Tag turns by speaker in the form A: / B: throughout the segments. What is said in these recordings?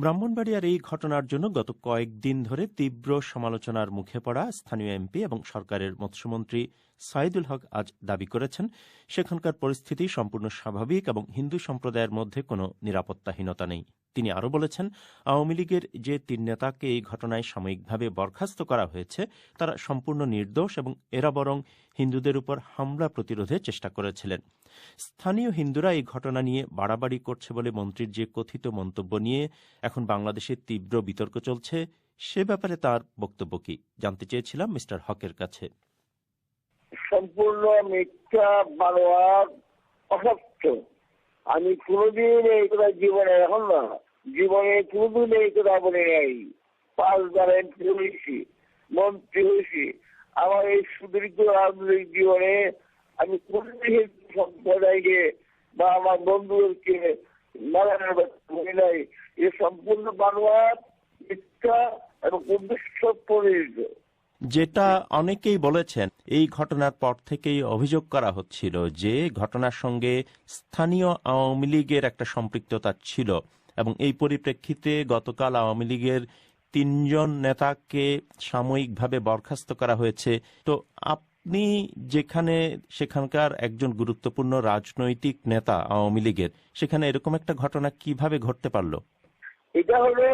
A: ব্রাহ্মণবাড়িয়ার এই ঘটনার জন্য গত কয়েকদিন ধরে তীব্র সমালোচনার মুখে পড়া স্থানীয় এমপি এবং সরকারের মৎস্যমন্ত্রী সাইদুল হক আজ দাবি করেছেন, সেখানকার পরিস্থিতি সম্পূর্ণ স্বাভাবিক এবং হিন্দু সম্প্রদায়ের মধ্যে কোনো নিরাপত্তাহীনতা নেই। তিনি আরও বলেছেন, আওয়ামী লীগের যে তিন নেতাকে এই ঘটনায় সাময়িকভাবে বরখাস্ত করা হয়েছে, তারা সম্পূর্ণ নির্দোষ এবং এরা বরং হিন্দুদের উপর হামলা প্রতিরোধে চেষ্টা করেছিলেন। স্থানীয় হিন্দুরা এই ঘটনা নিয়ে বাড়াবাড়ি করছে বলে মন্ত্রীর যে কথিত মন্তব্য নিয়ে এখন বাংলাদেশে তীব্র বিতর্ক চলছে, সে ব্যাপারে তার বক্তব্য কি? জানতে চেয়েছিলাম মিস্টার হকের কাছে।
B: সম্পূর্ণ মিথ্যা বানোয়ার অসত্য। আমি কোনোদিন এই কথা জীবনে এখন না, জীবনে কোনোদিন এই কথা বলে নাই। পাঁচবার এমপি হয়েছি, মন্ত্রী হয়েছি। আমার এই সুদীর্ঘ রাজনৈতিক জীবনে আমি কোনোদিন সম্প্রদায়কে বা আমার বন্ধুদেরকে সম্পূর্ণ বানোয়ার মিথ্যা এবং উদ্দেশ্য পরিচিত
A: যেটা অনেকেই বলেছেন, এই ঘটনার পর থেকেই অভিযোগ করা হচ্ছিল যে ঘটনার সঙ্গে স্থানীয় আওয়ামী লীগের একটা সম্পৃক্ততা ছিল এবং এই পরিপ্রেক্ষিতে গতকাল আওয়ামী লীগের তিনজন নেতাকে সাময়িকভাবে বরখাস্ত করা হয়েছে। তো আপনি যেখানে, সেখানকার একজন গুরুত্বপূর্ণ রাজনৈতিক নেতা আওয়ামী লীগের, সেখানে এরকম একটা ঘটনা কীভাবে ঘটতে পারল?
B: এটা হলো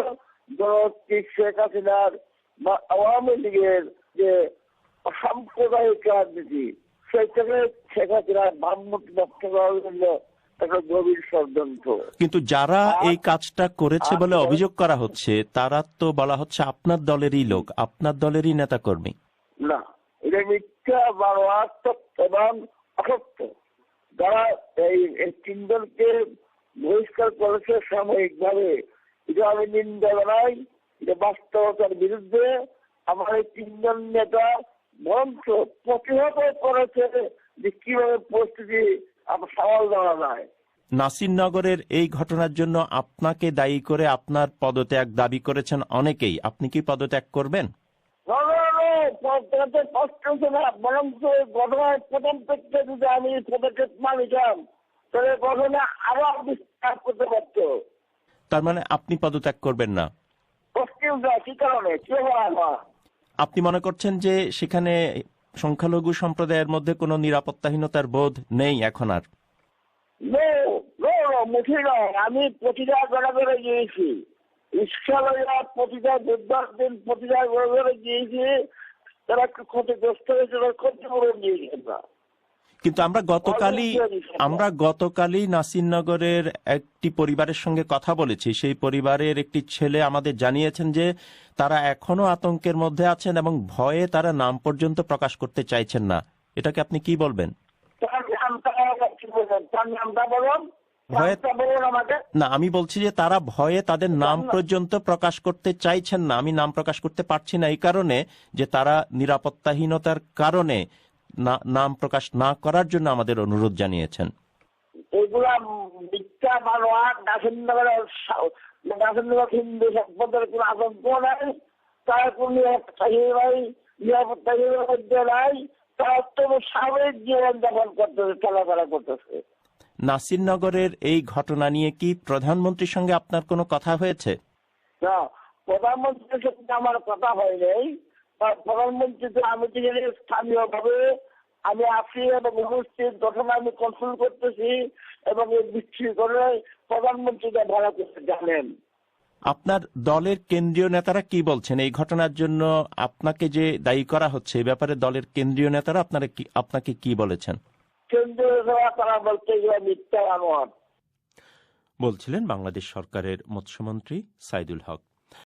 B: শেখ হাসিনার আওয়ামী লীগের যে সাম্প্রদায়িক রাজনীতি সেখানে শেখ হাসিনার ভাবমূর্তি নষ্ট করার জন্য একটা গভীর ষড়যন্ত্র।
A: কিন্তু যারা এই কাজটা করেছে বলে। অভিযোগ করা হচ্ছে তারা তো বলা হচ্ছে আপনার দলেরই লোক আপনার দলেরই নেতাকর্মী।
B: না এটা মিথ্যা বানোয়াত্মক এবং অসত্য। যারা এই এই তিনজনকে বহিষ্কার করেছে সাময়িকভাবে এটা আমি নিন্দা জানাই। এটা বাস্তবতার বিরুদ্ধে আমার এই তিনজন নেতা মঞ্চ প্রতিহত করেছে যে কীভাবে পরিস্থিতি আমার সামাল দেওয়া যায়।
A: নাসিরনগরের এই ঘটনার জন্য আপনাকে দায়ী করে আপনার পদত্যাগ দাবি করেছেন অনেকেই। আপনি কি পদত্যাগ করবেন?
B: না, না, না, পদত্যাগের কষ্ট হচ্ছে না বরঞ্চ ঘটনার প্রথম থেকে যদি আমি পদক্ষেপ না তাহলে ঘটনা আরও বিস্তার করতে পারতো।
A: তার মানে আপনি পদত্যাগ করবেন না? আপনি মনে করছেন যে সেখানে সংখ্যালঘু সম্প্রদায়ের মধ্যে কোনো নিরাপত্তাহীনতার বোধ নেই এখন আর?
B: মুঠি নয় আমি প্রতিটা ঘরে ঘরে গিয়েছি। ইচ্ছা প্রতিটা বুধবার দিন প্রতিটা ঘরে ঘরে গিয়েছি তারা একটু ক্ষতিগ্রস্ত হয়েছে ক্ষতিপূরণ দিয়েছি।
A: কিন্তু আমরা গতকালই আমরা গতকালই নাসিরনগরের একটি পরিবারের সঙ্গে কথা বলেছি। সেই পরিবারের একটি ছেলে আমাদের জানিয়েছেন যে তারা এখনও আতঙ্কের মধ্যে আছেন এবং ভয়ে তারা নাম পর্যন্ত প্রকাশ করতে চাইছেন না। এটাকে আপনি কি বলবেন? না আমি বলছি যে তারা ভয়ে তাদের নাম পর্যন্ত প্রকাশ করতে চাইছেন না। আমি নাম প্রকাশ করতে পারছি না এই কারণে যে তারা নিরাপত্তাহীনতার কারণে নাম প্রকাশ না করার জন্য আমাদের অনুরোধ জানিয়েছেন।
B: এগুলা মিথ্যা হিন্দু সম্পদের কোনো আতঙ্ক নাই তার কোনো নিরাপত্তাহীন নিরাপত্তাহীনের মধ্যে নাই তারা তো স্বাভাবিক জীবন যাপন করতেছে চলাফেরা করতেছে।
A: নাসিরনগরের এই ঘটনা নিয়ে কি প্রধানমন্ত্রীর সঙ্গে আপনার কোনো কথা হয়েছে?
B: না প্রধানমন্ত্রীর সাথে আমার কথা হয় নাই। প্রধানমন্ত্রী তো আমি তো জানি স্থানীয়ভাবে আমি আছি এবং উপস্থিত ঘটনা আমি কন্ট্রোল করতেছি এবং এই বিশৃঙ্খলায় প্রধানমন্ত্রীকে ভালো করতে জানেন।
A: আপনার দলের কেন্দ্রীয় নেতারা কি বলছেন? এই ঘটনার জন্য আপনাকে যে দায়ী করা হচ্ছে এই ব্যাপারে দলের কেন্দ্রীয় নেতারা আপনারা কি আপনাকে কি বলেছেন?
B: কেন্দ্রীয় নেতারা তারা বলতে গেলে মিথ্যা আনোয়ার
A: বলছিলেন বাংলাদেশ সরকারের মৎস্যমন্ত্রী সাইদুল হক।